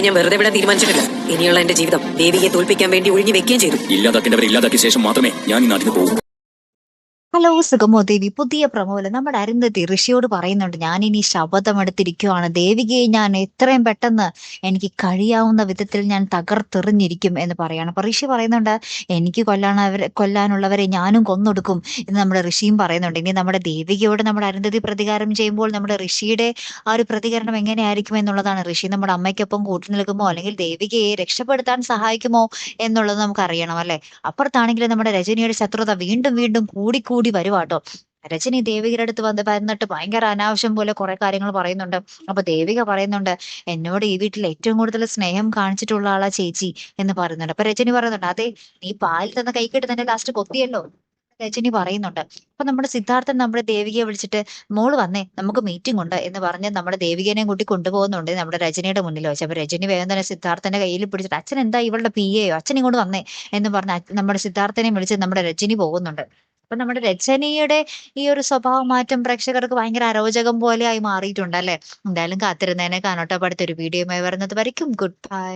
ഞാൻ വെറുതെ ഇവിടെ തീരുമാനിച്ചിട്ടില്ല. ഇനിയുള്ള എന്റെ ജീവിതം ദേവിയെ തോൽപ്പിക്കാൻ വേണ്ടി ഒഴിഞ്ഞു വെക്കുകയും ചെയ്തു. ഇല്ലാതാക്കേണ്ടവരെ ഇല്ലാതാക്കിയ ശേഷം മാത്രമേ ഞാൻ ഈ നാട്ടിൽ പോകൂ. ഹലോ സുഗമോ ദേവി. പുതിയ പ്രമോൽ. നമ്മുടെ അരുന്ധതി ഋഷിയോട് പറയുന്നുണ്ട് ഞാൻ ഇനി ശബദം ശപഥമെടുത്തിരിക്കുവാണ് ദേവികയെ ഞാൻ എത്രയും പെട്ടെന്ന് എനിക്ക് കഴിയാവുന്ന വിധത്തിൽ ഞാൻ തകർത്തെറിഞ്ഞിരിക്കും എന്ന് പറയാണ്. അപ്പൊ ഋഷി പറയുന്നുണ്ട് എനിക്ക് കൊല്ലാനവരെ കൊല്ലാനുള്ളവരെ ഞാനും കൊന്നൊടുക്കും എന്ന് നമ്മുടെ ഋഷിയും പറയുന്നുണ്ട്. ഇനി നമ്മുടെ ദേവികയോട് നമ്മുടെ അരുന്ധതി പ്രതികാരം ചെയ്യുമ്പോൾ നമ്മുടെ ഋഷിയുടെ ആ ഒരു പ്രതികരണം എങ്ങനെയായിരിക്കും എന്നുള്ളതാണ്. ഋഷി നമ്മുടെ അമ്മയ്ക്കൊപ്പം കൂട്ടി നിൽക്കുമോ? അല്ലെങ്കിൽ ദേവികയെ രക്ഷപ്പെടുത്താൻ സഹായിക്കുമോ എന്നുള്ളത് നമുക്ക് അറിയണം അല്ലെ? അപ്പുറത്താണെങ്കിൽ നമ്മുടെ രജനിയുടെ ശത്രുത വീണ്ടും വീണ്ടും കൂടിക്കൂടി വരുവാട്ടോ രജനി ദേവികയുടെ അടുത്ത് വന്ന് വന്നിട്ട് ഭയങ്കര അനാവശ്യം പോലെ കുറെ കാര്യങ്ങൾ പറയുന്നുണ്ട്. അപ്പൊ ദേവിക പറയുന്നുണ്ട് എന്നോട് ഈ വീട്ടിൽ ഏറ്റവും കൂടുതൽ സ്നേഹം കാണിച്ചിട്ടുള്ള ആളാ ചേച്ചി എന്ന് പറയുന്നുണ്ട്. അപ്പൊ രജനി പറയുന്നുണ്ട് അതെ നീ പാലിൽ തന്ന കൈക്കിട്ട് തന്നെ ലാസ്റ്റ് കൊത്തിയല്ലോ രജനി പറയുന്നുണ്ട്. അപ്പൊ നമ്മുടെ സിദ്ധാർത്ഥൻ നമ്മുടെ ദേവികയെ വിളിച്ചിട്ട് മോൾ വന്നേ നമുക്ക് മീറ്റിംഗ് ഉണ്ട് എന്ന് പറഞ്ഞ് നമ്മുടെ ദേവികനെയും കൂട്ടി കൊണ്ടുപോകുന്നുണ്ട് നമ്മുടെ രജനിയുടെ മുന്നിൽ വെച്ച്. അപ്പൊ രജനി വേഗം തന്നെ സിദ്ധാർത്ഥന്റെ കയ്യിൽ പിടിച്ചിട്ട് അച്ഛൻ എന്താ ഇവളുടെ പി എയോ അച്ഛൻ ഇങ്ങോട്ട് വന്നേ എന്ന് പറഞ്ഞ് നമ്മുടെ സിദ്ധാർത്ഥനെ വിളിച്ച് നമ്മുടെ രജനി പോകുന്നുണ്ട്. അപ്പൊ നമ്മുടെ രചനയുടെ ഈ ഒരു സ്വഭാവ മാറ്റം പ്രേക്ഷകർക്ക് ഭയങ്കര അരോചകം പോലെയായി മാറിയിട്ടുണ്ട് അല്ലെ? എന്തായാലും കാത്തിരുന്നേനെ കാണോട്ടോ. അടുത്തൊരു വീഡിയോയുമായി വരുന്നത് വരയ്ക്കും. Good bye